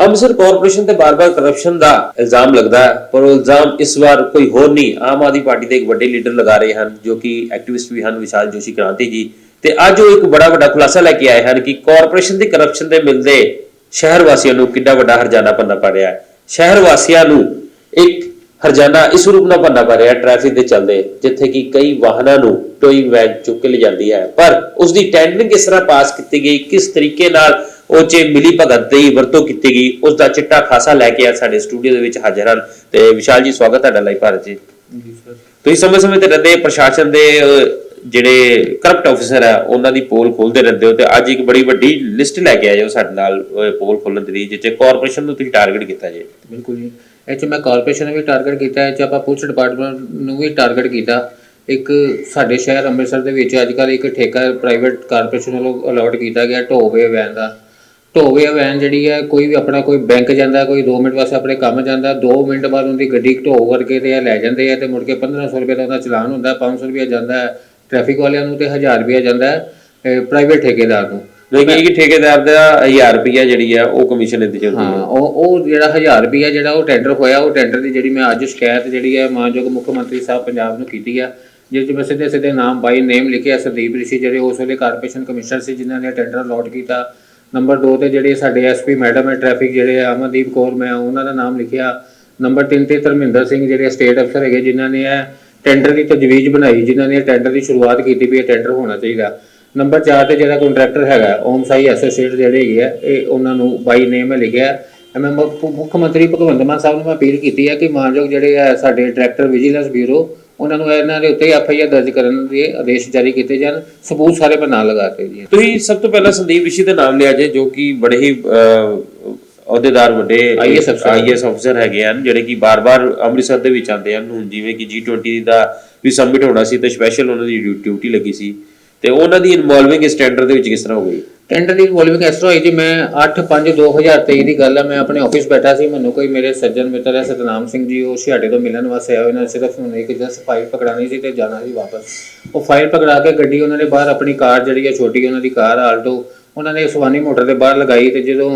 Amritsar corporation ਤੇ ਬਾਰ-ਬਾਰ corruption ਦਾ ਇਲਜ਼ਾਮ ਲੱਗਦਾ ਹੈ, ਪਰ ਉਹ ਇਲਜ਼ਾਮ ਇਸ ਵਾਰ ਕੋਈ ਹੋਰ ਨਹੀਂ, ਆਮ ਆਦਮੀ ਪਾਰਟੀ ਦੇ ਇੱਕ ਵੱਡੇ ਲੀਡਰ ਲਗਾ ਰਹੇ ਹਨ, ਜੋ ਕਿ ਐਕਟਿਵਿਸਟ ਵੀ ਹਨ, ਵਿਸ਼ਾਲ ਜੋਸ਼ੀ ਕ੍ਰਾਂਤੀ ਜੀ। ਤੇ ਅੱਜ ਉਹ ਇੱਕ ਬੜਾ ਵੱਡਾ ਖੁਲਾਸਾ ਲੈ ਕੇ ਆਏ ਹਨ ਕਿ ਕਾਰਪੋਰੇਸ਼ਨ ਦੀ ਕਰਪਸ਼ਨ ਦੇ ਮਿਲਦੇ ਸ਼ਹਿਰ ਵਾਸੀਆਂ ਨੂੰ ਕਿੰਨਾ ਵੱਡਾ ਹਰਜਾਨਾ ਭਰਨਾ ਪੜ ਰਿਹਾ ਹੈ। ਸ਼ਹਿਰ ਵਾਸੀਆਂ ਨੂੰ ਇੱਕ ਹਰਜਾਨਾ ਇਸ ਰੂਪ ਨਾਲ ਭਰਨਾ ਪੈ ਰਿਹਾ ਟ੍ਰੈਫਿਕ ਦੇ ਚੱਲਦੇ, ਜਿੱਥੇ ਕਿ ਕਈ ਵਾਹਨਾਂ ਨੂੰ ਟੋਇੰਗ ਵੈਨ ਚੁੱਕ ਕੇ ਲਿਜਾਂਦੀ ਹੈ। ਪਰ ਉਸ ਦੀ ਟੈਂਡਰਿੰਗ ਕਿਸ ਤਰ੍ਹਾਂ ਪਾਸ ਕੀਤੀ ਗਈ, ਕਿਸ ਤਰੀਕੇ ਨਾਲ ਉਹ 'ਚ ਮਿਲੀ ਭਗਤ ਦੀ ਵਰਤੋਂ ਕੀਤੀ ਗਈ। ਉਸ ਦਾ ਚਿੱਟਾ ਖਾਸਾ ਲੈ ਕੇ ਆ ਸਾਡੇ ਸਟੂਡੀਓ ਦੇ ਵਿੱਚ ਹਾਜ਼ਰ ਹਨ। ਤੇ ਵਿਸ਼ਾਲ ਜੀ ਸਵਾਗਤ ਹੈ ਤੁਹਾਡਾ ਲਾਈਵ ਭਾਰਤ ਜੀ। ਤੁਸੀਂ ਸਮੇਂ-ਸਮੇਂ ਤੇ ਰਹਿੰਦੇ ਪ੍ਰਸ਼ਾਸਨ ਦੇ ਜਿਹੜੇ ਕਰਪਟ ਆਫੀਸਰ ਆ ਉਹਨਾਂ ਦੀ ਪੋਲ ਖੋਲਦੇ ਰਹਿੰਦੇ ਹੋ ਤੇ ਅੱਜ ਇੱਕ ਬੜੀ ਵੱਡੀ ਲਿਸਟ ਲੈ ਕੇ ਆਏ ਹੋ ਸਾਡੇ ਨਾਲ ਪੋਲ ਖੋਲਣ ਦੀ ਜਿੱਥੇ ਕਾਰਪੋਰੇਸ਼ਨ ਨੂੰ ਤੁਸੀਂ ਟਾਰਗੇਟ ਕੀਤਾ ਜੀ। ਬਿਲਕੁਲ ਜੀ। ਇਹ 'ਚ ਮੈਂ ਕਾਰਪੋਰੇਸ਼ਨ ਨੂੰ ਵੀ ਟਾਰਗੇਟ ਕੀਤਾ ਹੈ ਚ ਆਪਾਂ ਪੁਲਿਸ ਡਿਪਾਰਟਮੈਂਟ ਨੂੰ ਵੀ ਟਾਰਗੇਟ ਕੀਤਾ। ਇੱਕ ਸਾਡੇ ਸ਼ਹਿਰ ਅੰਮ੍ਰਿਤਸਰ ਦੇ ਵਿੱਚ ਅੱਜ ਕੱਲ੍ਹ ਇੱਕ ਠੇਕਾ ਪ੍ਰਾਈਵੇਟ ਕਾਰਪੋਰੇਸ਼ਨ ਵੱਲੋਂ ਅਲਾਟ ਕੀਤਾ ਗਿਆ ਢੋਵੇ ਵੈਨ ਦਾ। ਢੋਵੇ ਵੈਨ ਜਿਹੜੀ ਹੈ ਕੋਈ ਵੀ ਆਪਣਾ ਕੋਈ ਬੈਂਕ ਜਾਂਦਾ ਕੋਈ 2 ਮਿੰਟ ਵਾਸਤੇ ਆਪਣੇ ਕੰਮ ਜਾਂਦਾ 2 ਮਿੰਟ ਬਾਅਦ ਉਹਦੀ ਗੱਡੀ ਢੋ ਕਰਕੇ ਤੇ ਲੈ ਜਾਂਦੇ ਆ ਤੇ ਮੁੜ ਕੇ 1500 ਰੁਪਏ ਦਾ ਉਹਦਾ ਚਲਾਨ ਹੁੰਦਾ 500 ਰੁਪਏ ਜਾਂਦਾ ਟ੍ਰੈਫਿਕ ਵਾਲਿਆਂ ਨੂੰ ਤੇ 1000 ਰੁਪਏ ਜਾਂਦਾ ਪ੍ਰਾਈਵੇਟ ਠੇਕੇਦਾਰ ਨੂੰ। ਲੇਕਿਨ ਕਿ ਠੇਕੇਦਾਰ ਦਾ 1000 ਰੁਪਿਆ ਜਿਹੜੀ ਆ ਉਹ ਕਮਿਸ਼ਨ ਇੰਦੀ ਜਾਂਦੀ ਹਾਂ ਹੈ ਉਹ ਉਹ ਜਿਹੜਾ 1000 ਰੁਪਈਆ ਜਿਹੜਾ ਉਹ ਟੈਂਡਰ ਹੋਇਆ ਉਹ ਟੈਂਡਰ ਦੀ ਜਿਹੜੀ ਮੈਂ ਅੱਜ ਸ਼ਿਕਾਇਤ ਜਿਹੜੀ ਹੈ ਮਾਨਯੋਗ ਮੁੱਖ ਮੰਤਰੀ ਸਾਹਿਬ ਪੰਜਾਬ ਨੂੰ ਕੀਤੀ ਆ ਜਿਸ 'ਚ ਮੈਂ ਸਿੱਧੇ ਸਿੱਧੇ ਨਾਮ ਬਾਈ ਨੇਮ ਲਿਖਿਆ ਸੰਦੀਪ ਰਿਸ਼ੀ ਜਿਹੜੇ ਉਸ ਵੇਲੇ ਕਾਰਪੋਰੇਸ਼ਨ ਕਮਿਸ਼ਨਰ ਸੀ ਜਿਨ੍ਹਾਂ ਨੇ ਟੈਂਡਰ ਅਲਾਟ ਕੀਤਾ ਨੰਬਰ 2 ਤੇ ਜਿਹੜੇ ਸਾਡੇ ਐਸਪੀ ਮੈਡਮ ਹੈ ਟ੍ਰੈਫਿਕ ਜਿਹੜੇ ਆ, ਅਮਨਦੀਪ ਕੌਰ ਮੈਂ ਉਹਨਾਂ ਦਾ ਨਾਮ ਲਿਖਿਆ। ਨੰਬਰ 3 ਤੇ ਧਰਮਿੰਦਰ ਸਿੰਘ ਜਿਹੜੇ ਸਟੇਟ ਅਫਸਰ ਹੈਗੇ ਜਿਨ੍ਹਾਂ ਨੇ ਇਹ ਟੈਂਡਰ ਦੀ ਤਜਵੀਜ਼ ਬਣਾਈ ਜਿਨ੍ਹਾਂ ਨੇ ਟੈਂਡਰ ਦੀ ਸ਼ੁਰੂਆਤ ਕੀਤੀ ਵੀ ਇਹ ਟੈਂਡਰ ਹੋਣਾ ਚਾਹੀਦਾ। ਨੰਬਰ 4 ਤੇ ਜਿਹੜਾ ਕੰਟਰੈਕਟਰ ਹੈਗਾ ਓਮ ਸਾਈ ਐਸੋਸੀਏਟ ਜਿਹੜੇ ਹੈਗੇ ਆ ਇਹ ਉਹਨਾਂ ਨੂੰ ਬਾਈ ਨੇਮ ਹੈ ਲਿਖਿਆ। ਮੈਂ ਮੁੱਖ ਮੁੱਖ ਮੰਤਰੀ ਭਗਵੰਤ ਮਾਨ ਸਾਹਿਬ ਨੂੰ ਮੈਂ ਅਪੀਲ ਕੀਤੀ ਹੈ ਕਿ ਮਾਨਯੋਗ ਜਿਹੜੇ ਆ ਸਾਡੇ ਡਾਇਰੈਕਟਰ ਵਿਜੀਲੈਂਸ ਬਿਊਰੋ ਉਹਨਾਂ ਨੂੰ ਇਹਨਾਂ ਦੇ ਉੱਤੇ ਐਫ ਆਈ ਆਰ ਦਰਜ ਕਰਨ ਦੇ ਆਦੇਸ਼ ਜਾਰੀ ਕੀਤੇ ਜਾਣ। ਸਬੂਤ ਸਾਰੇ ਪਰ ਨਾ ਲਗਾਤੇ ਜੀ ਤੁਸੀਂ ਸਭ ਤੋਂ ਪਹਿਲਾਂ ਸੰਦੀਪ ਰਿਸ਼ੀ ਦਾ ਨਾਮ ਲਿਆ ਜੇ ਜੋ ਕਿ ਬੜੇ ਹੀ ਅਹ, ਅਹੁਦੇਦਾਰ ਵੱਡੇ ਅਫਸਰ। ਆਈਐਸ ਅਫਸਰ ਹੈਗੇ ਹਨ ਜਿਹੜੇ ਕਿ ਬਾਰ-ਬਾਰ ਅੰਮ੍ਰਿਤਸਰ ਦੇ ਵਿੱਚ ਆਉਂਦੇ ਹਨ। ਹੁਣ ਜਿਵੇਂ ਕਿ G20 ਦਾ ਵੀ ਸਬਮਿਟ ਹੋਣਾ ਸੀ ਤੇ ਸਪੈਸ਼ਲ ਉਹਨਾਂ ਦੀ ਡਿਊਟੀ ਲੱਗੀ ਸੀ। ਤੇ ਉਹਨਾਂ ਦੀ ਇਨਵੋਲਵਿੰਗ ਇਸ ਟੈਂਡਰ ਦੇ ਵਿੱਚ ਕਿਸ ਤਰ੍ਹਾਂ ਹੋ ਗਈ? ਟੈਂਡਰ ਦੀ ਵੋਲਿੰਗ ਇਸ ਤਰ੍ਹਾਂ ਹੋਈ ਜੀ, ਮੈਂ 8/5/2023 ਦੀ ਗੱਲ ਹੈ ਮੈਂ ਆਪਣੇ ਆਫਿਸ ਬੈਠਾ ਸੀ, ਮੈਨੂੰ ਕੋਈ ਮੇਰੇ ਸੱਜਣ ਮਿੱਤਰ ਹੈ ਸਤਨਾਮ ਸਿੰਘ ਜੀ, ਉਹ ਛਿਆਟੇ ਤੋਂ ਮਿਲਣ ਵਾਸਤੇ ਆਏ ਉਹਨਾਂ ਨੇ, ਸਿਰਫ ਹੁਣ ਇੱਕ ਜਸ ਫਾਈਲ ਪਕੜਾਣੀ ਸੀ ਤੇ ਜਾਣਾ ਸੀ ਵਾਪਸ। ਉਹ ਫਾਈਲ ਪਕੜਾ ਕੇ ਗੱਡੀ ਉਹਨਾਂ ਨੇ ਬਾਹਰ ਆਪਣੀ ਕਾਰ ਜਿਹੜੀ ਹੈ ਛੋਟੀ ਉਹਨਾਂ ਦੀ ਕਾਰ ਆਲਟੋ, ਉਹਨਾਂ ਨੇ ਸਵਾਨੀ ਮੋਟਰ ਦੇ ਬਾਹਰ ਲਗਾਈ ਤੇ ਜਦੋਂ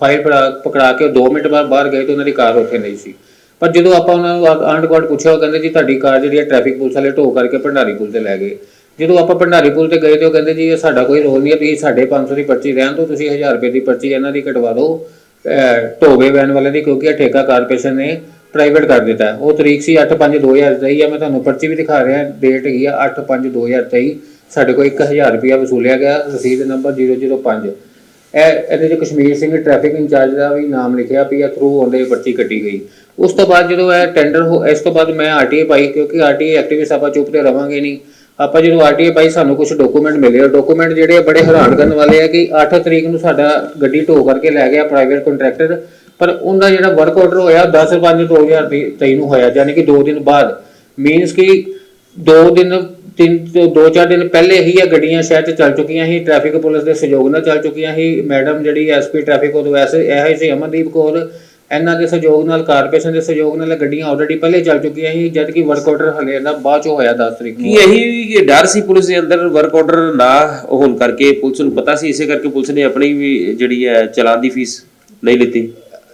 ਫਾਈਲ ਪਕੜਾ ਪਕੜਾ ਕੇ 2 ਮਿੰਟ ਬਾਅਦ ਬਾਹਰ ਗਏ ਤਾਂ ਉਹਨਾਂ ਦੀ ਕਾਰ ਉੱਥੇ ਨਹੀਂ ਸੀ। ਪਰ ਜਦੋਂ ਆਪਾਂ ਉਹਨਾਂ ਨੂੰ ਆਂਡ ਗਵਾਂਡ ਪੁੱਛਿਆ, ਉਹ ਕਹਿੰਦੇ ਜੀ, ਤੁਹਾਡੀ ਕਾਰ ਜਿਹੜੀ ਹੈ ਟ੍ਰੈਫਿਕ ਪੁਲਿਸ ਵਾਲੇ ਢੋ ਕਰਕੇ ਭੰਡਾਰੀ ਪੁਲ ਤੇ ਲੈ ਗਏ। ਜਦੋਂ ਆਪਾਂ ਭੰਡਾਰੀ ਪੁਲ ਤੇ ਗਏ ਤੇ ਉਹ ਕਹਿੰਦੇ ਜੀ, ਇਹ ਸਾਡਾ ਕੋਈ ਰੋਲ ਨਹੀਂ ਹੈ ਤੁਸੀਂ ਸਾਡੇ 500 ਦੀ ਪਰਚੀ ਰਹਿਣ ਦਿਓ, ਤੁਸੀਂ 1000 ਰੁਪਏ ਦੀ ਪਰਚੀ ਇਹਨਾਂ ਦੀ ਕਟਵਾ ਦਿਓ, ਅਹ ਢੋਵੇ ਵੈਨ ਵਾਲਿਆਂ ਦੀ, ਕਿਉਂਕਿ ਇਹ ਠੇਕਾ ਕਾਰਪੋਰੇਸ਼ਨ ਨੇ ਪ੍ਰਾਈਵੇਟ ਕਰ ਦਿੱਤਾ ਉਹ ਤਰੀਕ ਸੀ 8/5/2023 ਆ ਮੈਂ ਤੁਹਾਨੂੰ ਪਰਚੀ ਵੀ ਦਿਖਾ ਰਿਹਾ, ਡੇਟ ਹੈਗੀ ਆ 8/5/2023 ਸਾਡੇ ਕੋਲ 1000 ਰੁਪਇਆ ਵਸੂਲਿਆ ਗਿਆ, ਰਸੀਦ ਨੰਬਰ 005 ਇਹ, ਇਹਦੇ ਚ ਕਸ਼ਮੀਰ ਸਿੰਘ ਟ੍ਰੈਫਿਕ ਇੰਚਾਰਜ ਦਾ ਵੀ ਨਾਮ ਲਿਖਿਆ ਵੀ ਇਹ ਥਰੂ ਉਹਦੇ ਪਰਚੀ ਕੱਟੀ ਗਈ। ਉਸ ਤੋਂ ਬਾਅਦ ਜਦੋਂ ਇਹ ਟੈਂਡਰ ਹੋ, ਇਸ ਤੋਂ ਬਾਅਦ ਮੈਂ ਆਰਟੀਏ ਪਾਈ, ਕਿਉਂਕਿ ਆਰਟੀਏ ਐਕਟਿਵਿਸਟ ਆਪਾਂ ਚੁੱਪ ਤੇ ਰਵਾਂਗੇ ਨਹੀਂ। ਆਪਾਂ ਜਦੋਂ ਆਰਟੀਏ ਪਾਈ, ਸਾਨੂੰ ਕੁਝ ਡਾਕੂਮੈਂਟ ਮਿਲੇ। ਉਹ ਡਾਕੂਮੈਂਟ ਜਿਹੜੇ ਆ ਬੜੇ ਹੈਰਾਨ ਕਰਨ ਵਾਲੇ ਆ ਕਿ 8 ਤਰੀਕ ਨੂੰ ਸਾਡਾ ਗੱਡੀ ਢੋ ਕਰਕੇ ਲੈ ਗਿਆ ਪ੍ਰਾਈਵੇਟ ਕੰਟਰੈਕਟਰ ਪਰ ਉਹਦਾ ਜਿਹੜਾ ਵਰਕ ਆਰਡਰ ਹੋਇਆ 10 5 2023 ਨੂੰ ਹੋਇਆ, ਯਾਨੀ ਕਿ 2 ਦਿਨ ਬਾਅਦ। ਮੀਨਸ ਕਿ 2 ਦਿਨ, ਤਿੰਨ ਤੋਂ ਦੋ ਚਾਰ ਦਿਨ ਪਹਿਲੇ ਹੀ ਇਹ ਗੱਡੀਆਂ ਸ਼ਹਿਰ 'ਚ ਚੱਲ ਚੁੱਕੀਆਂ ਸੀ ਟ੍ਰੈਫਿਕ ਪੁਲਿਸ ਦੇ ਸਹਿਯੋਗ ਨਾਲ ਚੱਲ ਚੁੱਕੀਆਂ ਸੀ। ਮੈਡਮ ਜਿਹੜੀ ਐਸਪੀ ਟ੍ਰੈਫਿਕ ਉਹ ਵੈਸੇ ਇਹ ਸੀ, ਅਮਨਦੀਪ ਕੌਰ। ਇਹਨਾਂ ਦੇ ਸਹਿਯੋਗ ਨਾਲ ਕਾਰਪੋਰੇਸ਼ਨ ਦੇ ਸਹਿਯੋਗ ਨਾਲ ਇਹ ਗੱਡੀਆਂ ਆਲਰੇਡੀ ਪਹਿਲੇ ਚੱਲ ਚੁੱਕੀਆਂ ਸੀ ਜਦ ਕਿ ਵਰਕ ਆਰਡਰ ਹਲੇ ਇਹਦਾ ਬਾਅਦ 'ਚ ਹੋਇਆ 10 ਤਰੀਕ ਕੀ ਨੂੰ। ਇਹੀ ਡਰ ਸੀ ਪੁਲਿਸ ਦੇ ਅੰਦਰ ਵਰਕ ਆਰਡਰ ਨਾ ਹੋਣ ਕਰਕੇ? ਪੁਲਿਸ ਨੂੰ ਪਤਾ ਸੀ ਇਸੇ ਕਰਕੇ ਪੁਲਿਸ ਨੇ ਆਪਣੀ ਵੀ ਜਿਹੜੀ ਹੈ ਚਲਾਨ ਦੀ ਫੀਸ ਨਹੀਂ ਲਿੱਤੀ?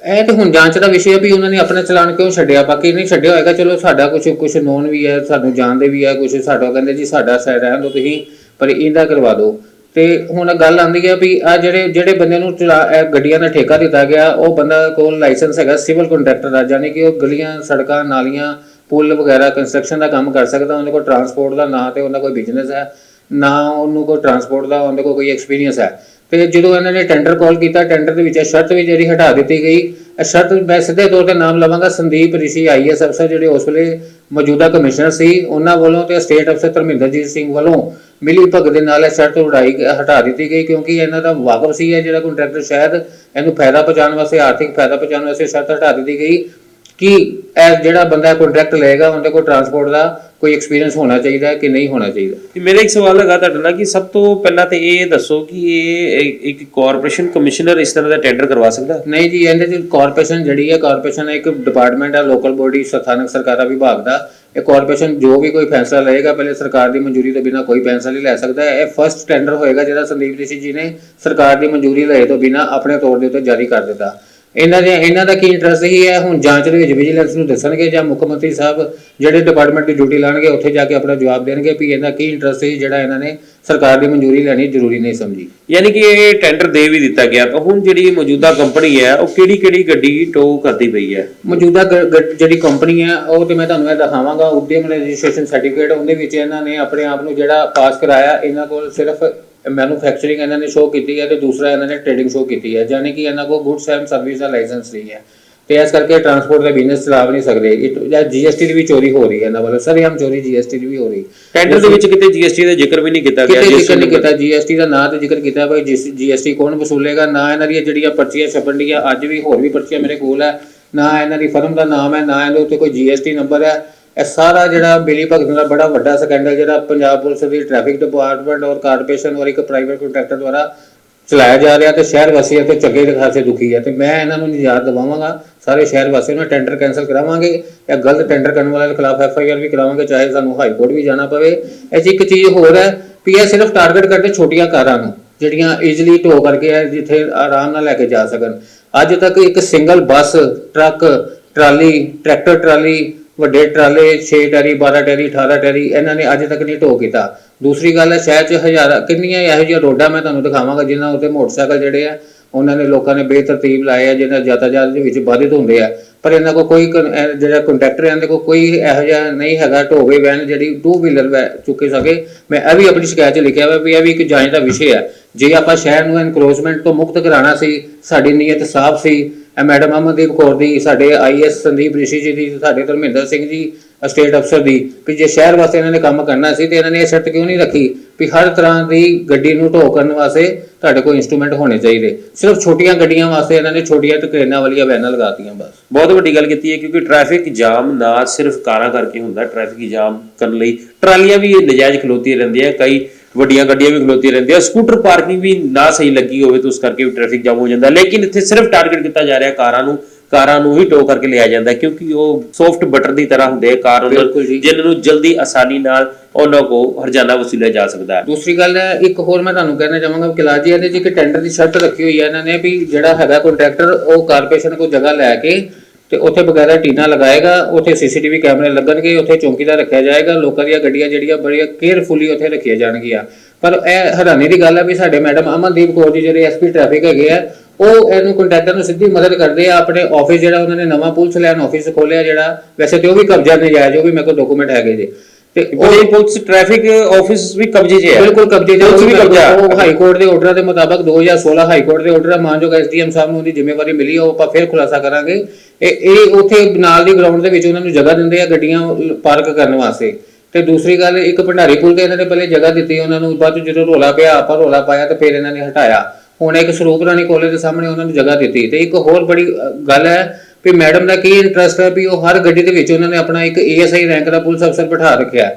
ਇਹ ਤੇ ਹੁਣ ਜਾਂਚ ਦਾ ਵਿਸ਼ੇ ਹੈ ਵੀ ਉਹਨਾਂ ਨੇ ਆਪਣਾ ਚਲਾਨ ਕਿਉਂ ਛੱਡਿਆ? ਬਾਕੀ ਨਹੀਂ ਛੱਡਿਆ ਹੋਏਗਾ ਚਲੋ ਸਾਡਾ ਕੁਝ ਕੁਝ ਨੋਨ ਵੀ ਹੈ ਸਾਨੂੰ ਜਾਣਦੇ ਵੀ ਹੈ ਕੁਝ ਸਾਡਾ ਕਹਿੰਦੇ ਜੀ ਸਾਡਾ ਸਾਈਡ ਦਿਓ ਤੁਸੀਂ ਪਰ ਇਹਦਾ ਕਰਵਾ ਦਿਓ। ਤੇ ਹੁਣ ਗੱਲ ਆਉਂਦੀ ਹੈ ਵੀ ਆ ਜਿਹੜੇ ਜਿਹੜੇ ਬੰਦੇ ਨੂੰ ਚਲਾ- ਗੱਡੀਆਂ ਦਾ ਠੇਕਾ ਦਿੱਤਾ ਗਿਆ, ਉਹ ਬੰਦਾ ਕੋਲ ਲਾਇਸੈਂਸ ਹੈਗਾ ਸਿਵਲ ਕੰਟਰੈਕਟਰ ਦਾ ਯਾਨੀ ਕਿ ਉਹ ਗਲੀਆਂ, ਸੜਕਾਂ, ਨਾਲੀਆਂ, ਪੁਲ ਵਗੈਰਾ ਕੰਸਟਰਕਸ਼ਨ ਦਾ ਕੰਮ ਕਰ ਸਕਦਾ, ਉਹਦੇ ਕੋਲ ਟਰਾਂਸਪੋਰਟ ਦਾ ਨਾ ਤੇ ਉਹਨਾਂ ਕੋਈ ਬਿਜ਼ਨਸ ਹੈ, ਨਾ ਉਹਨੂੰ ਕੋਈ ਟਰਾਂਸਪੋਰਟ ਦਾ, ਉਹਦੇ ਕੋਲ ਕੋਈ ਐਕਸਪੀਰੀਅੰਸ ਹੈ। ਤੇ ਜਦੋਂ ਇਹਨਾਂ ਨੇ ਟੈਂਡਰ ਕਾਲ ਕੀਤਾ ਟੈਂਡਰ ਦੇ ਵਿੱਚ ਸ਼ਰਤ ਵੀ ਜਿਹੜੀ ਹਟਾ ਦਿੱਤੀ ਗਈ, ਇਹ ਸ਼ਰਤ ਮੈਂ ਸਿੱਧੇ ਤੌਰ ਤੇ ਨਾਮ ਲਵਾਂਗਾ, ਸੰਦੀਪ ਰਿਸ਼ੀ ਆਈਐਸ ਅਫਸਰ ਜਿਹੜੇ ਉਸ ਵੇਲੇ ਮੌਜੂਦਾ ਕਮਿਸ਼ਨਰ ਸੀ। ਉਹਨਾਂ ਵੱਲੋਂ ਤੇ ਸਟੇਟ ਅਫਸਰ ਧਰਮਿੰਦਰਜੀਤ ਸਿੰਘ ਵੱਲੋਂ ਮਿਲੀ ਭਗਤ ਦੇ ਨਾਲ ਇਹ ਸ਼ਰਤ ਉਡਾਈ ਹਟਾ ਦਿੱਤੀ ਗਈ ਕਿਉਂਕਿ ਇਹਨਾਂ ਦਾ ਵਾਕਫ ਸੀ ਜਿਹੜਾ ਕੰਟਰੈਕਟਰ ਸ਼ਾਇਦ ਇਹਨੂੰ ਫਾਇਦਾ ਪਹੁੰਚਾਉਣ ਵਾਸਤੇ, ਆਰਥਿਕ ਫਾਇਦਾ ਪਹੁੰਚਾਉਣ ਵਾਸਤੇ ਸ਼ਰਤ ਹਟਾ ਦਿੱਤੀ ਗਈ। ਕਿ ਇਹ ਜਿਹੜਾ ਬੰਦਾ ਕੰਟਰੈਕਟ ਲਏਗਾ ਉਹਦੇ ਕੋਲ ਟਰਾਂਸਪੋਰਟ ਦਾ ਕੋਈ ਐਕਸਪੀਰੀਅੰਸ ਹੋਣਾ ਚਾਹੀਦਾ ਹੈ ਕਿ ਨਹੀਂ ਹੋਣਾ ਚਾਹੀਦਾ? ਤੇ ਮੇਰਾ ਇੱਕ ਸਵਾਲ ਹੈਗਾ ਤੁਹਾਡੇ ਨਾਲ ਕਿ ਸਭ ਤੋਂ ਪਹਿਲਾਂ ਤੇ ਇਹ ਦੱਸੋ ਕਿ ਇਹ ਇੱਕ- ਇੱਕ ਕਾਰਪੋਰੇਸ਼ਨ ਕਮਿਸ਼ਨਰ ਇਸ ਤਰ੍ਹਾਂ ਦਾ ਟੈਂਡਰ ਕਰਵਾ ਸਕਦਾ? ਨਹੀਂ ਜੀ ਇਹਦੇ ਚ ਕਾਰਪੋਰੇਸ਼ਨ ਜਿਹੜੀ ਹੈ ਕਾਰਪੋਰੇਸ਼ਨ ਇੱਕ ਡਿਪਾਰਟਮੈਂਟ ਹੈ ਲੋਕਲ ਬੋਡੀ ਸਥਾਨਕ ਸਰਕਾਰਾਂ ਵਿਭਾਗ ਦਾ। ਇਹ ਕਾਰਪੋਰੇਸ਼ਨ ਜੋ ਵੀ ਕੋਈ ਫੈਸਲਾ ਲਏਗਾ ਪਹਿਲੇ ਸਰਕਾਰ ਦੀ ਮਨਜ਼ੂਰੀ ਤੋਂ ਬਿਨਾਂ ਕੋਈ ਫੈਸਲਾ ਨਹੀਂ ਲੈ ਸਕਦਾ। ਇਹ ਫਰਸਟ ਟੈਂਡਰ ਹੋਏਗਾ ਜਿਹੜਾ ਸੰਦੀਪ ਰਿਸ਼ੀ ਜੀ ਨੇ ਸਰਕਾਰ ਦੀ ਮਨਜ਼ੂਰੀ ਲਏ ਤੋਂ ਬਿਨਾਂ ਆਪਣੇ ਤੌਰ ਦੇ ਉੱਤੇ ਜਾਰੀ ਕਰ ਦਿੱਤਾ। ਇਹਨਾਂ ਦੇ ਇਹਨਾਂ ਦਾ ਕੀ ਇੰਟਰਸਟ ਹੀ ਹੈ ਹੁਣ ਜਾਂਚ ਦੇ ਵਿੱਚ ਵਿਜੀਲੈਂਸ ਨੂੰ ਦੱਸਣਗੇ ਜਾਂ ਮੁੱਖ ਮੰਤਰੀ ਸਾਹਿਬ ਜਿਹੜੇ ਡਿਪਾਰਟਮੈਂਟ ਦੀ ਡਿਊਟੀ ਲਾਣਗੇ ਉੱਥੇ ਜਾ ਕੇ ਆਪਣਾ ਜਵਾਬ ਦੇਣਗੇ ਵੀ ਇਹਦਾ ਕੀ ਇੰਟਰਸਟ ਸੀ ਜਿਹੜਾ ਇਹਨਾਂ ਨੇ ਸਰਕਾਰ ਦੀ ਮਨਜ਼ੂਰੀ ਲੈਣੀ ਜ਼ਰੂਰੀ ਨਹੀਂ ਸਮਝੀ। ਯਾਨੀ ਕਿ ਇਹ ਟੈਂਡਰ ਦੇ ਵੀ ਦਿੱਤਾ ਗਿਆ। ਤਾਂ ਹੁਣ ਜਿਹੜੀ ਮੌਜੂਦਾ ਕੰਪਨੀ ਹੈ ਉਹ ਕਿਹੜੀ ਕਿਹੜੀ ਗੱਡੀ ਟੋ ਕਰਦੀ ਪਈ ਹੈ? ਮੌਜੂਦਾ ਜਿਹੜੀ ਕੰਪਨੀ ਹੈ ਉਹ ਤੇ ਮੈਂ ਤੁਹਾਨੂੰ ਇਹ ਦਿਖਾਵਾਂਗਾ ਉਦਯਮ ਰਜਿਸਟ੍ਰੇਸ਼ਨ ਸਰਟੀਫਿਕੇਟ ਉਹਦੇ ਵਿੱਚ ਇਹਨਾਂ ਨੇ ਆਪਣੇ ਆਪ ਨੂੰ ਜਿਹੜਾ ਪਾਸ ਕਰਾਇਆ ਇਹਨਾਂ ਕੋਲ ਸਿਰਫ ਮੈਨੂਫੈਕਚਰਿੰਗ ਇਹਨਾਂ ਨੇ ਸ਼ੋਅ ਕੀਤੀ ਹੈ ਤੇ ਦੂਸਰਾ ਇਹਨਾਂ ਨੇ ਟ੍ਰੇਡਿੰਗ ਸ਼ੋਅ ਕੀਤੀ ਹੈ ਯਾਨੀ ਕਿ ਇਹਨਾਂ ਕੋਲ ਗੁੱਡਸ ਐਂਡ ਸਰਵਿਸ ਦਾ ਲਾਇਸੈਂਸ ਨਹੀਂ ਹੈ। ਤੇ ਇਸ ਕਰਕੇ ਟਰਾਂਸਪੋਰਟ ਦਾ ਬਿਜ਼ਨਸ ਚਲਾ ਨਹੀਂ ਸਕਦੇ। ਇਹ ਜਾਂ ਜੀਐਸਟੀ ਦੀ ਵੀ ਚੋਰੀ ਹੋ ਰਹੀ ਹੈ ਇਹਨਾਂ ਵੱਲੋਂ। ਸਰੇਆਮ ਚੋਰੀ ਜੀਐਸਟੀ ਦੀ ਵੀ ਹੋ ਰਹੀ। ਟੈਂਡਰ ਦੇ ਵਿੱਚ ਕਿਤੇ ਜੀਐਸਟੀ ਦਾ ਜ਼ਿਕਰ ਵੀ ਨਹੀਂ ਕੀਤਾ ਗਿਆ ਕਿਤੇ ਜ਼ਿਕਰ ਨਹੀਂ। ਕੀਤਾ। ਜੀਐਸਟੀ ਦਾ ਨਾਂ ਤੇ ਜ਼ਿਕਰ ਕੀਤਾ ਭਾਈ ਜੀਐਸਟੀ ਕੌਣ ਵਸੂਲੇਗਾ ਨਾ ਇਹਨਾਂ ਦੀਆਂ ਜਿਹੜੀਆਂ ਪਰਚੀਆਂ ਛਪਣ ਡੀਆਂ ਅੱਜ ਵੀ ਹੋਰ ਵੀ ਪਰਚੀਆਂ ਮੇਰੇ ਕੋਲ ਹੈ। ਨਾ ਇਹਨਾਂ ਦੀ ਫਰਮ ਦਾ ਨਾਮ ਹੈ ਨਾ ਇਹਦੇ ਉੱਤੇ ਕੋਈ ਜੀਐਸਟੀ ਨੰਬਰ ਹੈ। ਇਹ ਸਾਰਾ ਜਿਹੜਾ ਬਿਲੀ ਭਗਤ ਦਾ ਬੜਾ ਵੱਡਾ ਸਕੈਂਡਲ ਜਿਹੜਾ ਪੰਜਾਬ ਪੁਲਿਸ ਦੀ ਟ੍ਰੈਫਿਕ ਡਿਪਾਰਟਮੈਂਟ ਔਰ ਕਾਰਪੋਰੇਸ਼ਨ ਔਰ ਇੱਕ ਪ੍ਰਾਈਵੇਟ ਕੰਟਰੈਕਟਰ ਦੁਆਰਾ ਚਲਾਇਆ ਜਾ ਰਿਹਾ ਤੇ ਸ਼ਹਿਰ ਵਾਸੀਆਂ 'ਤੇ ਚੰਗੇ ਖਾਸੇ ਦੁਖੀ ਹੈ ਤੇ ਮੈਂ ਇਹਨਾਂ ਨੂੰ ਨਿਜਾਤ ਦਿਵਾਵਾਂਗਾ, ਸਾਰੇ ਸ਼ਹਿਰ ਵਾਸੀਆਂ ਨੂੰ ਟੈਂਡਰ ਕੈਨਸਲ ਕਰਾਵਾਂਗੇ ਜਾਂ ਗਲਤ ਟੈਂਡਰ ਕਰਨ ਵਾਲਿਆਂ ਦੇ ਖਿਲਾਫ ਐਫ ਆਈ ਆਰ ਵੀ ਕਰਾਵਾਂਗੇ, ਚਾਹੇ ਸਾਨੂੰ ਹਾਈ ਕੋਰਟ ਵੀ ਜਾਣਾ ਪਵੇ। ਇਹ 'ਚ ਇੱਕ ਚੀਜ਼ ਹੋਰ ਹੈ ਵੀ ਇਹ ਸਿਰਫ ਟਾਰਗੇਟ ਕਰਦੇ ਛੋਟੀਆਂ ਕਾਰਾਂ ਨੂੰ, ਜਿਹੜੀਆਂ ਈਜ਼ੀਲੀ ਢੋ ਕਰਕੇ ਹੈ ਜਿੱਥੇ ਆਰਾਮ ਨਾਲ ਲੈ ਕੇ ਜਾ ਸਕਣ। ਅੱਜ ਤੱਕ ਇੱਕ single bus, truck, trolley tractor trolley ਵੱਡੇ ਟਰਾਲੇ 6 ਟੈਰੀ 12 ਟੈਰੀ 18 ਟੈਰੀ, ਇਹਨਾਂ ਨੇ ਅੱਜ ਤੱਕ ਨਹੀਂ ਢੋ ਕੀਤਾ। ਦੂਸਰੀ ਗੱਲ ਹੈ, ਸ਼ਹਿਰ 'ਚ ਹਜ਼ਾਰਾਂ, ਕਿੰਨੀਆਂ ਇਹੋ ਜਿਹੀਆਂ ਰੋਡਾਂ ਮੈਂ ਤੁਹਾਨੂੰ ਦਿਖਾਵਾਂਗਾ ਜਿਨ੍ਹਾਂ ਉੱਤੇ ਮੋਟਰਸਾਈਕਲ ਜਿਹੜੇ ਆ, ਉਹਨਾਂ ਨੇ ਲੋਕਾਂ ਨੇ ਬੇਤਰਤੀਬ ਲਾਏ ਆ, ਜਿਹਨਾਂ ਯਾਤਾਯਾਤ ਦੇ ਵਿੱਚ ਬਾਧਿਤ ਹੁੰਦੇ ਆ। ਪਰ ਇਹਨਾਂ ਕੋਲ ਕੋਈ ਕਨ- ਜਿਹੜਾ ਕੰਟਰੈਕਟਰ ਇਹਨਾਂ ਦੇ ਕੋਲ ਕੋਈ ਇਹੋ ਜਿਹਾ ਨਹੀਂ ਹੈਗਾ, ਢੋਵੇ ਵੈਨ ਜਿਹੜੀ ਟੂ ਵੀਲਰ ਚੁੱਕੇ ਸਕੇ। ਮੈਂ ਇਹ ਵੀ ਆਪਣੀ ਸ਼ਿਕਾਇਤ 'ਚ ਲਿਖਿਆ ਹੋਇਆ ਵੀ ਇਹ ਵੀ ਇੱਕ ਜਾਂਚ ਦਾ ਵਿਸ਼ੇ ਆ। ਜੇ ਆਪਾਂ ਸ਼ਹਿਰ ਨੂੰ ਐਨਕਰੋਚਮੈਂਟ ਤੋਂ ਮੁਕਤ ਕਰਾਉਣਾ ਸੀ, ਸਾਡੀ ਨੀਅਤ ਸਾਫ਼ ਸੀ ਇਹ ਮੈਡਮ ਅਮਨਦੀਪ ਕੌਰ ਦੀ, ਸਾਡੇ ਆਈਐਸ ਸੰਦੀਪ ਰਿਸ਼ੀ ਜੀ ਦੀ, ਸਾਡੇ ਧਰਮਿੰਦਰ ਸਿੰਘ ਜੀ ਸਟੇਟ ਅਫਸਰ ਦੀ, ਵੀ ਜੇ ਸ਼ਹਿਰ ਵਾਸਤੇ ਇਹਨਾਂ ਨੇ ਕੰਮ ਕਰਨਾ ਸੀ ਤੇ ਇਹਨਾਂ ਨੇ ਇਹ ਸ਼ਰਤ ਕਿਉਂ ਨਹੀਂ ਰੱਖੀ? ਵੀ ਹਰ ਤਰ੍ਹਾਂ ਦੀ ਗੱਡੀ ਨੂੰ ਢੋ ਕਰਨ ਵਾਸਤੇ ਤੁਹਾਡੇ ਕੋਲ ਇਨਸਟਰੂਮੈਂਟ ਹੋਣੇ ਚਾਹੀਦੇ। ਸਿਰਫ ਛੋਟੀਆਂ ਗੱਡੀਆਂ ਵਾਸਤੇ ਇਹਨਾਂ ਨੇ ਛੋਟੀਆਂ ਟ੍ਰੇਨਾਂ ਵਾਲੀਆਂ ਵੈਨਾਂ ਲਗਾਤੀਆਂ ਬਸ। ਬਹੁਤ ਵੱਡੀ ਗੱਲ ਕੀਤੀ ਹੈ, ਕਿਉਂਕਿ ਟ੍ਰੈਫਿਕ ਜਾਮ ਨਾ ਸਿਰਫ ਕਾਰਾਂ ਕਰਕੇ ਹੁੰਦਾ ਟ੍ਰੈਫਿਕ ਜਾਮ ਕਰਨ ਲਈ ਟਰਾਲੀਆਂ ਵੀ ਨਜਾਇਜ਼ ਖਲੋਤੀਆਂ ਰਹਿੰਦੀਆਂ, ਕਈ ਵੱਡੀਆਂ ਗੱਡੀਆਂ ਵੀ ਖਲੋਤੀਆਂ ਰਹਿੰਦੀਆਂ ਸਕੂਟਰ ਪਾਰਕਿੰਗ ਵੀ ਨਾ ਸਹੀ ਲੱਗੀ ਹੋਵੇ ਤਾਂ ਉਸ ਕਰਕੇ ਵੀ ਟ੍ਰੈਫਿਕ ਜਾਮ ਹੋ ਜਾਂਦਾ ਲੇਕਿਨ ਇੱਥੇ ਸਿਰਫ ਟਾਰਗੇਟ ਕੀਤਾ ਜਾ ਰਿਹਾ ਕਾਰਾਂ ਨੂੰ ਕਾਰਾਂ ਨੂੰ ਹੀ ਟੋ ਕਰਕੇ ਲਿਆ ਜਾਂਦਾ ਕਿਉਂਕਿ ਉਹ ਸੌਫਟ ਬਟਰ ਦੀ ਤਰ੍ਹਾਂ ਹੁੰਦੇ ਆ ਕਾਰ ਉਹਨਾਂ ਜੀ। ਜਿਨ੍ਹਾਂ ਨੂੰ ਜਲਦੀ ਆਸਾਨੀ ਨਾਲ ਉਹਨਾਂ ਕੋ ਹਰਜਾਨਾ ਵਸੂਲਿਆ ਜਾ ਸਕਦਾ ਹੈ ਦੂਸਰੀ ਗੱਲ ਹੈ ਇੱਕ ਹੋਰ ਮੈਂ ਤੁਹਾਨੂੰ ਕਹਿਣਾ ਚਾਹਾਂਗਾ ਕਿ ਕਿਲਾਜੀ ਇਹਦੇ 'ਚ ਇੱਕ ਟੈਂਡਰ ਦੀ ਸ਼ਰਤ ਰੱਖੀ ਹੋਈ ਹੈ ਇਹਨਾਂ ਨੇ ਵੀ ਜਿਹੜਾ ਹੈਗਾ ਕੰਟਰੈਕਟਰ ਉਹ ਕਾਰਪੋਰੇਸ਼ਨ ਕੋਲ ਜਗ੍ਹਾ ਲੈ ਕੇ ਤੇ ਉੱਥੇ ਬਗੈਰਾ ਟੀਨਾ ਲਗਾਏਗਾ, ਉੱਥੇ ਸੀਸੀਟੀਵੀ ਕੈਮਰੇ ਲੱਗਣਗੇ, ਉੱਥੇ ਚੌਕੀਦਾਰ ਰੱਖਿਆ ਜਾਏਗਾ, ਲੋਕਾਂ ਦੀਆਂ ਗੱਡੀਆਂ ਜਿਹੜੀਆਂ ਬੜੀਆਂ ਕੇਅਰਫੁਲੀ ਉੱਥੇ ਰੱਖੀਆਂ ਜਾਣਗੀਆਂ। ਪਰ ਇਹ ਹੈਰਾਨੀ ਦੀ ਗੱਲ ਹੈ ਵੀ ਸਾਡੇ ਮੈਡਮ ਅਮਨਦੀਪ ਕੌਰ ਜੀ ਜਿਹੜੇ ਐਸਪੀ ਟ੍ਰੈਫਿਕ ਹੈਗੇ ਆ, ਉਹ ਇਹਨੂੰ ਕੰਟੈਕਟਰ ਨੂੰ ਸਿੱਧੀ ਮਦਦ ਕਰਦੇ ਆ, ਆਪਣੇ ਆਫਿਸ ਜਿਹੜਾ ਉਹਨਾਂ ਨੇ ਨਵਾਂ ਪੁਲਿਸ ਲੈਣ ਆਫਿਸ ਖੋਲਿਆ ਜਿਹੜਾ, ਵੈਸੇ ਤੇ ਉਹ ਵੀ ਕਬਜ਼ਾ ਨਜਾਇਜ਼, ਉਹ ਵੀ ਮੇਰੇ ਕੋਲ ਡਾਕੂਮੈਂਟ ਹੈਗੇ ਜੀ। ਤੇ ਉਹ ਉਹ ਪੁਲਿਸ ਟ੍ਰੈਫਿਕ ਆਫਿਸ ਵੀ ਕਬਜ਼ੇ 'ਚ ਹੈ। ਬਿਲਕੁਲ ਕਬਜ਼ੇ ਦੇ ਪੁਲਿਸ ਵੀ ਕਬਜ਼ਾ। ਉਹ ਹਾਈ ਕੋਰਟ ਦੇ ਆਰਡਰ ਦੇ ਮੁਤਾਬਕ 2016 ਹਾਈ ਕੋਰਟ ਦੇ ਆਰਡਰ ਮਾਨਯੋਗ ਐਸਡੀਐਮ ਸਾਹਿਬ ਨੂੰ ਉਹਦੀ ਜ਼ਿੰਮੇਵਾਰੀ ਮਿਲੀ ਉਹ ਆਪਾਂ ਫਿਰ ਖੁਲਾਸਾ ਕਰਾਂਗੇ। ਇਹ ਇਹ ਉੱਥੇ ਨਾਲ ਦੀ ਗਰਾਊਂਡ ਦੇ ਵਿੱਚ ਉਹਨਾਂ ਨੂੰ ਜਗ੍ਹਾ ਦਿੰਦੇ ਆ ਗੱਡੀਆਂ ਪਾਰਕ ਕਰਨ ਵਾਸਤੇ। ਤੇ ਦੂਸਰੀ ਗੱਲ ਇੱਕ ਭੰਡਾਰੀ ਪੁਲ ਤੇ ਇਹਨਾਂ ਨੇ ਪਹਿਲੇ ਜਗ੍ਹਾ ਦਿੱਤੀ ਉਹਨਾਂ ਨੂੰ ਬਾਅਦ 'ਚ ਜਦੋਂ ਰੋਲਾ ਪਿਆ ਆਪਾਂ ਰੋਲਾ ਪਾਇਆ ਤੇ ਫਿਰ ਇਹਨਾਂ ਨੇ ਹਟਾਇਆ। ਹੁਣ ਇੱਕ ਸਰੂਪ ਰਾਣੀ ਕਾਲਜ ਦੇ ਸਾਹਮਣੇ ਉਹਨਾਂ ਨੂੰ ਜਗ੍ਹਾ ਦਿੱਤੀ ਤੇ ਇੱਕ ਹੋਰ ਬੜੀ ਗੱਲ ਹੈ ਵੀ ਮੈਡਮ ਦਾ ਕੀ ਇੰਟਰਸਟ ਹੈ ਵੀ ਉਹ ਹਰ ਗੱਡੀ ਦੇ ਵਿੱਚ ਉਹਨਾਂ ਨੇ ਆਪਣਾ ਇੱਕ ਏਐਸਆਈ ਰੈਂਕ ਦਾ ਪੁਲਿਸ ਅਫਸਰ ਬਿਠਾ ਰੱਖਿਆ।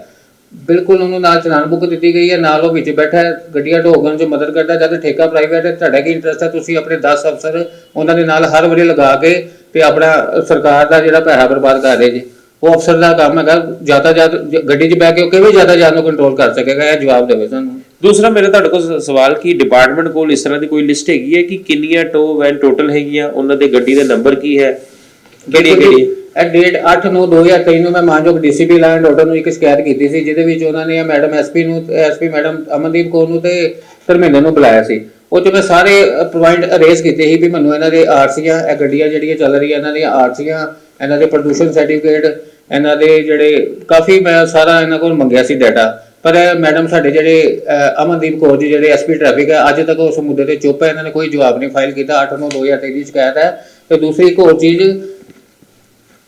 ਬਿਲਕੁਲ ਉਹਨੂੰ ਨਾਲ ਚਲਾਨ ਬੁੱਕ ਦਿੱਤੀ ਗਈ ਹੈ, ਨਾਲ ਉਹ ਵਿੱਚ ਬੈਠਾ ਹੈ, ਗੱਡੀਆਂ ਢੋਗਣ 'ਚ ਮਦਦ ਕਰਦਾ, ਜਦ ਠੇਕਾ ਪ੍ਰਾਈਵੇਟ ਹੈ, ਤੁਹਾਡਾ ਕੀ ਇੰਟਰਸਟ ਹੈ ਤੁਸੀਂ ਆਪਣੇ 10 ਅਫਸਰ ਉਹਨਾਂ ਦੇ ਨਾਲ ਹਰ ਵਾਰੀ ਲਗਾ ਕੇ ਤੇ ਆਪਣਾ ਸਰਕਾਰ ਦਾ ਜਿਹੜਾ ਪੈਸਾ ਬਰਬਾਦ ਕਰ ਰਹੇ ਜੀ। ਉਹ ਅਫਸਰ ਦਾ ਕੰਮ ਹੈਗਾ, ਜ਼ਿਆਦਾ ਜ਼ਿਆਦਾ ਗੱਡੀ 'ਚ ਬਹਿ ਕੇ ਉਹ ਕਿਵੇਂ ਜ਼ਿਆਦਾ ਜਾਨ ਨੂੰ ਕੰਟਰੋਲ ਕਰ ਸਕੇਗਾ? ਇਹ ਜਵਾਬ ਦੇਵੇ ਸਾਨੂੰ। ਦੂਸਰਾ, ਮੇਰੇ ਤੁਹਾਡੇ ਕੋਲ ਸਵਾਲ ਕਿ ਡਿਪਾਰਟਮੈਂਟ ਕੋਲ ਇਸ ਤਰ੍ਹਾਂ ਦੀ ਕੋਈ ਲਿਸਟ ਹੈਗੀ ਹੈ ਕਿ ਕਿੰਨੀਆਂ ਟੋ ਵੈਨ ਟੋਟਲ ਹੈਗੀਆਂ? ਉਹਨਾਂ ਦੇ ਗੱਡੀ ਦਾ ਨੰਬਰ ਕੀ ਹੈ? ਕਿਹੜੀ ਕਿਹੜੀ? ਇਹ ਡੇਟ 8/9/2023 ਨੂੰ ਮੈਂ ਮਾਨਯੋਗ ਡੀਸੀਪੀ ਲੈਂਡ ਆਰਡਰ ਨੂੰ ਇੱਕ ਸ਼ਿਕਾਇਤ ਕੀਤੀ ਸੀ ਜਿਹਦੇ ਵਿੱਚ ਉਹਨਾਂ ਨੇ ਮੈਡਮ ਐਸਪੀ ਨੂੰ ਐਸਪੀ ਮੈਡਮ ਅਮਨਦੀਪ ਕੌਰ ਨੂੰ ਤੇ ਧਰਮਿੰਦਰ ਨੂੰ ਬੁਲਾਇਆ ਸੀ। ਉਹ ਚ ਮੈਂ ਸਾਰੇ ਪੁਆਇੰਟ ਅਰੇਜ਼ ਕੀਤੇ ਸੀ ਵੀ ਮੈਨੂੰ ਇਹਨਾਂ ਦੇ ਆਰਸੀਆਂ ਇਹ ਗੱਡੀਆਂ ਜਿਹੜੀਆਂ ਚੱਲ ਰਹੀਆਂ ਇਹਨਾਂ ਦੀਆਂ ਆਰਸੀਆਂ ਇਹਨਾਂ ਦੇ ਪ੍ਰਦੂਸ਼ਣ ਸਰਟੀਫਿਕੇਟ ਇਹਨਾਂ ਦੇ ਜਿਹੜੇ ਕਾਫੀ ਮੈਂ ਸਾਰਾ ਇਹਨਾਂ ਕੋਲ ਮੰਗਿਆ ਸੀ ਡਾਟਾ ਪਰ ਮੈਡਮ ਸਾਡੇ ਜਿਹੜੇ ਅਮਨਦੀਪ ਕੌਰ ਜੀ ਜਿਹੜੇ ਐਸਪੀ ਟ੍ਰੈਫਿਕ ਹੈ ਅੱਜ ਤੱਕ ਉਸ ਮੁੱਦੇ ਤੇ ਚੁੱਪ ਹੈ ਇਹਨਾਂ ਨੇ ਕੋਈ ਜਵਾਬ ਨਹੀਂ ਫਾਈਲ ਕੀਤਾ। 8/9/2023 ਦੀ ਸ਼ਿਕਾਇਤ ਹੈ। ਤੇ ਦੂਸਰੀ ਇੱਕ ਹੋਰ ਚੀਜ਼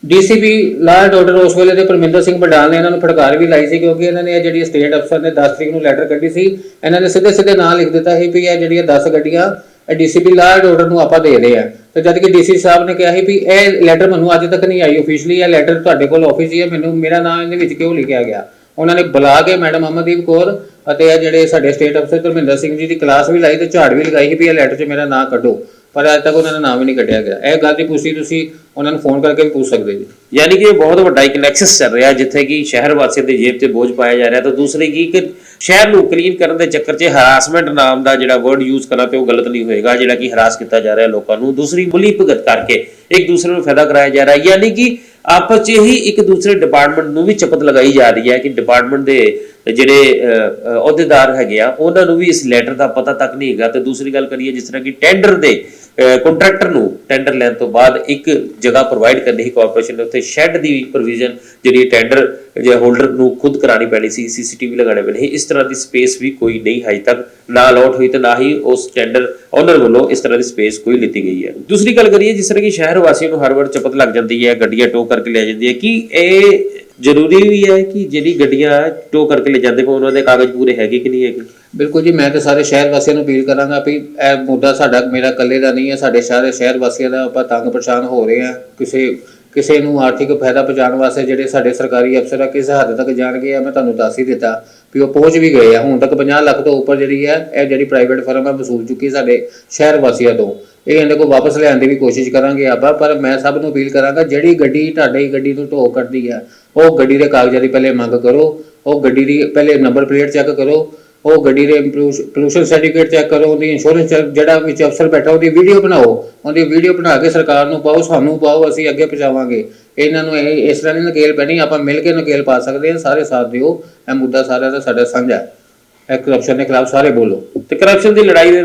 ਡੀਸੀਪੀ ਲਾਅ ਐਂਡ ਆਰਡਰ ਉਸ ਵੇਲੇ ਦੇ ਪਰਮਿੰਦਰ ਸਿੰਘ ਬਡਾਲ ਨੇ ਇਹਨਾਂ ਨੂੰ ਫਟਕਾਰ ਵੀ ਲਾਈ ਸੀ ਕਿਉਂਕਿ ਇਹਨਾਂ ਨੇ ਇਹ ਜਿਹੜੀ ਸਟੇਟ ਅਫਸਰ ਨੇ 10 ਤਰੀਕ ਨੂੰ ਲੈਟਰ ਕੱਢੀ ਸੀ, ਇਹਨਾਂ ਨੇ ਸਿੱਧੇ ਸਿੱਧੇ ਨਾਂ ਲਿਖ ਦਿੱਤਾ ਸੀ ਵੀ ਇਹ ਜਿਹੜੀਆਂ 10 ਗੱਡੀਆਂ ਇਹ ਡੀਸੀਪੀ ਲਾਅ ਐਂਡ ਆਰਡਰ ਨੂੰ ਆਪਾਂ ਦੇ ਰਹੇ ਆ। ਤੇ ਜਦ ਕਿ ਡੀਸੀ ਸਾਹਿਬ ਨੇ ਕਿਹਾ ਸੀ ਵੀ ਇਹ ਲੈਟਰ ਮੈਨੂੰ ਅੱਜ ਤੱਕ ਨਹੀਂ ਆਈ ਅਫੀਸ਼ੀਅਲੀ ਇਹ ਲੈਟਰ ਤੁਹਾਡੇ ਕੋਲ ਆਫਿਸ ਹੀ ਹੈ, ਮੈਨੂੰ, ਮੇਰਾ ਨਾਮ ਇਹਦੇ ਵਿੱਚ ਕਿਉਂ ਲਿਖਿਆ ਗਿਆ? ਉਹਨਾਂ ਨੇ ਬੁਲਾ ਕੇ ਮੈਡਮ ਅਮਨਦੀਪ ਕੌਰ ਅਤੇ ਇਹ ਜਿਹੜੇ ਸਾਡੇ ਸਟੇਟ ਅਫਸਰ ਧਰਮਿੰਦਰ ਸਿੰਘ ਜੀ ਦੀ ਕਲਾਸ ਵੀ ਲਾਈ ਤੇ ਝਾੜ ਵੀ ਲਗਾਈ ਸੀ ਵੀ ਇਹ ਲੈਟਰ 'ਚ ਮੇਰਾ ਨਾਂ ਕੱਢੋ। ਪਰ ਅੱਜ ਤੱਕ ਉਹਨਾਂ ਦਾ ਨਾਮ ਹੀ ਨਹੀਂ ਕੱਢਿਆ ਗਿਆ। ਇਹ ਗੱਲ ਦੀ ਪੁੱਛੀ ਤੁਸੀਂ ਉਹਨਾਂ ਨੂੰ ਫੋਨ ਕਰਕੇ ਵੀ ਪੁੱਛ ਸਕਦੇ ਜੀ। ਯਾਨੀ ਕਿ ਇਹ ਬਹੁਤ ਵੱਡਾ ਇੱਕ ਨੈਕਸਸ ਚੱਲ ਰਿਹਾ ਜਿੱਥੇ ਕਿ ਸ਼ਹਿਰ ਵਾਸੀਆਂ ਦੇ ਜੇਬ ਤੇ ਬੋਝ ਪਾਇਆ ਜਾ ਰਿਹਾ। ਤਾਂ ਦੂਸਰੀ ਕੀ ਕਿ ਸ਼ਹਿਰ ਨੂੰ ਕਲੀਨ ਕਰਨ ਦੇ ਚੱਕਰ 'ਚ ਹਰਾਸਮੈਂਟ ਨਾਮ ਦਾ ਜਿਹੜਾ ਵਰਡ ਯੂਜ਼ ਕਰਨਾ ਤੇ ਉਹ ਗਲਤ ਨਹੀਂ ਹੋਏਗਾ, ਜਿਹੜਾ ਕਿ ਹਰਾਸ ਕੀਤਾ ਜਾ ਰਿਹਾ ਲੋਕਾਂ ਨੂੰ। ਦੂਸਰੀ ਮੁੱਲੀ ਭਗਤ ਕਰਕੇ ਇੱਕ ਦੂਸਰੇ ਨੂੰ ਫਾਇਦਾ ਕਰਾਇਆ ਜਾ ਰਿਹਾ। ਯਾਨੀ ਕਿ ਆਪਸ 'ਚ ਹੀ ਇੱਕ ਦੂਸਰੇ ਡਿਪਾਰਟਮੈਂਟ ਨੂੰ ਵੀ ਚਪਤ ਲਗਾਈ ਜਾ ਰਹੀ ਹੈ ਕਿ ਡਿਪਾਰਟਮੈਂਟ ਦੇ ਜਿਹੜੇ ਅਹੁਦੇਦਾਰ ਹੈਗੇ ਆ, ਉਹਨਾਂ ਨੂੰ ਵੀ ਇਸ ਲੈਟਰ ਦਾ ਪਤਾ ਤੱਕ ਨਹੀਂ ਹੈਗਾ। ਤੇ ਦੂਸਰੀ ਗੱਲ ਕਰੀਏ ਜਿਸ ਤਰ੍ਹਾਂ ਕਿ ਟੈਂਡਰ ਦੇ ਕੰਟਰੈਕਟਰ ਨੂੰ ਟੈਂਡਰ ਲੈਣ ਤੋਂ ਬਾਅਦ ਇੱਕ ਜਗ੍ਹਾ ਪ੍ਰੋਵਾਈਡ ਕਰਨੀ ਸੀ ਕਾਰਪੋਰੇਸ਼ਨ ਨੇ, ਉੱਥੇ ਸ਼ੈੱਡ ਦੀ ਪ੍ਰੋਵੀਜ਼ਨ ਜਿਹੜੀ ਟੈਂਡਰ ਜੇ ਹੋਲਡਰ ਨੂੰ ਖੁਦ ਕਰਾਣੀ ਪੈਣੀ ਸੀ ਸੀਸੀਟੀਵੀ ਲਗਾਉਣੇ ਪੈਣੇ ਸੀ। ਇਸ ਤਰ੍ਹਾਂ ਦੀ ਸਪੇਸ ਵੀ ਕੋਈ ਨਹੀਂ ਹਜੇ ਤੱਕ, ਨਾ ਅਲਾਟ ਹੋਈ ਤੇ ਨਾ ਹੀ ਉਸ ਟੈਂਡਰ ਓਨਰ ਵੱਲੋਂ ਇਸ ਤਰ੍ਹਾਂ ਦੀ ਸਪੇਸ ਕੋਈ ਲਿੱਤੀ ਗਈ ਹੈ। ਦੂਸਰੀ ਗੱਲ ਕਰੀਏ, ਜਿਸ ਤਰ੍ਹਾਂ ਕਿ ਸ਼ਹਿਰ ਵਾਸੀਆਂ ਨੂੰ ਹਰ ਵਾਰ ਚਪਤ ਲੱਗ ਜਾਂਦੀ ਹੈ, ਗੱਡੀਆਂ ਟੋ ਕਰਕੇ ਲੈ ਜਾਂਦੀ ਹੈ, ਕਿ ਇਹ ਜ਼ਰੂਰੀ ਵੀ ਹੈ ਕਿ ਜਿਹੜੀ ਗੱਡੀਆਂ ਟੋ ਕਰਕੇ ਲੈ ਜਾਂਦੇ ਪਏ, ਉਹਨਾਂ ਦੇ ਕਾਗਜ਼ ਪੂਰੇ ਹੈਗੇ ਕਿ ਨਹੀਂ ਹੈਗੇ? ਬਿਲਕੁਲ ਜੀ, ਮੈਂ ਤੇ ਸਾਰੇ ਸ਼ਹਿਰ ਵਾਸੀਆਂ ਨੂੰ ਅਪੀਲ ਕਰਾਂਗਾ ਵੀ ਇਹ ਮੁੱਦਾ ਸਾਡਾ ਮੇਰਾ ਇਕੱਲੇ ਦਾ ਨਹੀਂ ਹੈ, ਸਾਡੇ ਸਾਰੇ ਸ਼ਹਿਰ ਵਾਸੀਆਂ ਦਾ ਆਪਾਂ ਤੰਗ ਪਰੇਸ਼ਾਨ ਹੋ ਰਹੇ ਹਾਂ। ਕਿਸੇ ਕਿਸੇ ਨੂੰ ਆਰਥਿਕ ਫਾਇਦਾ ਪਹੁੰਚਾਉਣ ਵਾਸਤੇ ਜਿਹੜੇ ਸਾਡੇ ਸਰਕਾਰੀ ਅਫਸਰ ਆ, ਕਿਸ ਹੱਦ ਤੱਕ ਜਾਣਗੇ ਆ ਮੈਂ ਤੁਹਾਨੂੰ ਦੱਸ ਹੀ ਦਿੱਤਾ ਵੀ ਉਹ ਪਹੁੰਚ ਵੀ ਗਏ ਆ। ਹੁਣ ਤੱਕ 50 ਲੱਖ ਤੋਂ ਉੱਪਰ ਜਿਹੜੀ ਹੈ, ਇਹ ਜਿਹੜੀ ਪ੍ਰਾਈਵੇਟ ਫਰਮ ਹੈ ਵਸੂਲ ਚੁੱਕੀ ਸਾਡੇ ਸ਼ਹਿਰ ਵਾਸੀਆਂ ਤੋਂ। ਇਹ ਇਹਦੇ ਕੋਲ ਵਾਪਸ ਲਿਆਉਣ ਦੀ ਵੀ ਕੋਸ਼ਿਸ਼ ਕਰਾਂਗੇ ਆਪਾਂ, ਪਰ ਮੈਂ ਸਭ ਨੂੰ ਅਪੀਲ ਕਰਾਂਗਾ, ਜਿਹੜੀ ਗੱਡੀ ਤੁਹਾਡੀ ਗੱਡੀ ਨੂੰ ਢੋ ਕਰਦੀ ਹੈ ਉਹ ਗੱਡੀ ਦੇ ਕਾਗਜ਼ਾਂ ਦੀ ਪਹਿਲੇ ਮੰਗ ਕਰੋ, ਉਹ ਗੱਡੀ ਦੀ ਪਹਿਲੇ ਨੰਬਰ ਪਲੇਟ ਚੈੱਕ ਕਰੋ ਉਹ ਗੱਡੀ ਦੇ ਪੋਲੂਸ਼ਨ ਸਰਟੀਫਿਕੇਟ ਚੈੱਕ ਕਰੋ, ਉਹਦੀ ਇੰਸ਼ੋਰੈਂਸ ਜਿਹੜਾ ਵਿੱਚ ਅਫਸਰ ਬੈਠਾ, ਉਹਦੀ ਵੀਡੀਓ ਬਣਾਓ। ਉਹਦੀ ਵੀਡੀਓ ਬਣਾ ਕੇ ਸਰਕਾਰ ਨੂੰ ਪਾਓ, ਸਾਨੂੰ ਪਾਓ, ਅਸੀਂ ਅੱਗੇ ਪਹੁੰਚਾਵਾਂਗੇ। ਇਹਨਾਂ ਨੂੰ ਇਹ ਇਸ ਤਰ੍ਹਾਂ ਨਹੀਂ ਨਕੇਲ ਪੈਣੀ, ਆਪਾਂ ਮਿਲ ਕੇ ਨਕੇਲ ਪਾ ਸਕਦੇ ਹਾਂ, ਸਾਰੇ ਸਾਥ ਦਿਓ। ਇਹ ਮੁੱਦਾ ਸਾਰਿਆਂ ਦਾ ਸਾਡਾ ਸਾਂਝਾ ਹੈ। ਕਰਪਸ਼ਨ ਦੇ ਖਿਲਾਫ ਸਾਰੇ ਬੋਲੋ। ਤੇ ਕਰਪਸ਼ਨ ਦੀ ਲੜਾਈ ਦੇ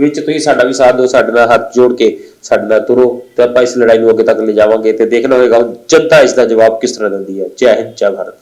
ਵਿੱਚ ਤੁਸੀਂ ਸਾਡਾ ਵੀ ਸਾਥ ਦਿਓ, ਸਾਡੇ ਨਾਲ ਹੱਥ ਜੋੜ ਕੇ ਸਾਡੇ ਨਾਲ ਤੁਰੋ ਤੇ ਆਪਾਂ ਇਸ ਲੜਾਈ ਨੂੰ ਅੱਗੇ ਤੱਕ ਲੈ ਜਾਵਾਂਗੇ ਤੇ ਦੇਖਣਾ ਹੋਵੇਗਾ ਜਨਤਾ ਇਸ ਦਾ ਜਵਾਬ ਕਿਸ ਤਰ੍ਹਾਂ ਦਿੰਦੀ ਹੈ। ਜੈ ਹਿੰਦ, ਜੈ ਭਾਰਤ।